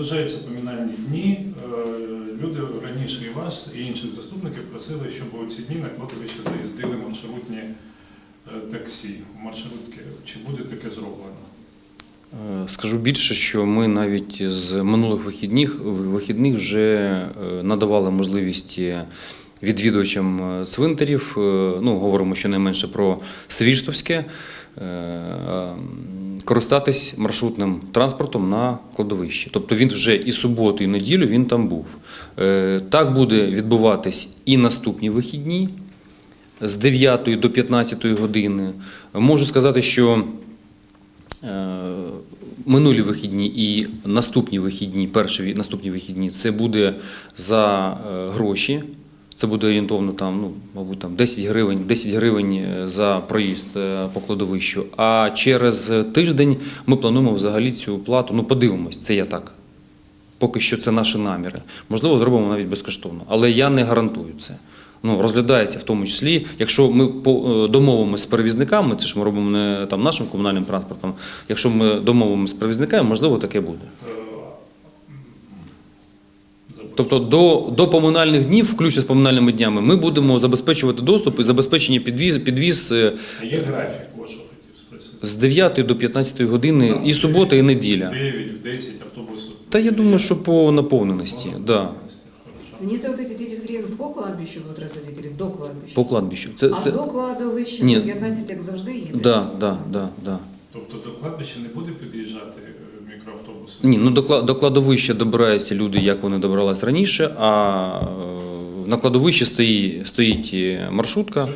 наближаються поминальні дні. Е, Люди раніше і вас, і інших заступників просили, щоб у ці дні на кладовище заїздили маршрутні е, таксі, маршрутки. Чи буде таке зроблено? Е, Скажу більше, що ми навіть з минулих вихідних, вихідних вже надавали можливість відвідувачам цвинтарів, ну, говоримо щонайменше про Свіштовське, е, е, користатись маршрутним транспортом на кладовищі. Тобто він вже і суботу, і неділю він там був. Е, Так буде відбуватись і наступні вихідні з 9 до 15 години. Можу сказати, що Е, Минулі вихідні і наступні вихідні, перші наступні вихідні, це буде за е, гроші. Це буде орієнтовно там, ну, мабуть, там 10 гривень, 10 гривень е, за проїзд е, по кладовищу. А через тиждень ми плануємо взагалі цю плату. Ну, подивимось, це я так. Поки що це наші наміри. Можливо, зробимо навіть безкоштовно. Але я не гарантую це. Ну, розглядається в тому числі, якщо ми е, домовимося з перевізниками, це ж ми робимо не там нашим комунальним транспортом. Якщо ми домовимося з перевізниками, можливо, таке буде. Е. Тобто до, до поминальних днів, включно з поминальними днями, ми будемо забезпечувати доступ і забезпечення підвіз, підвіз е, А Є графік, спросити. з 9 до 15 години і субота, і неділя. В 9, в 10 автобусів. Та я думаю, що по наповненості, да. Если вот эти 10 гривен по кладбищу будуть розсадити, или до кладбища? по кладбищу. Це, А це, до кладовища Ні. 15, як завжди, їде? да, да, да, да. Тобто до кладбища не буде під'їжджати е, мікроавтобус? Ні, ну до, кла- кладовища добираються люди, як вони добрались раніше, а е, на кладовищі стоїть, стоїть е, маршрутка.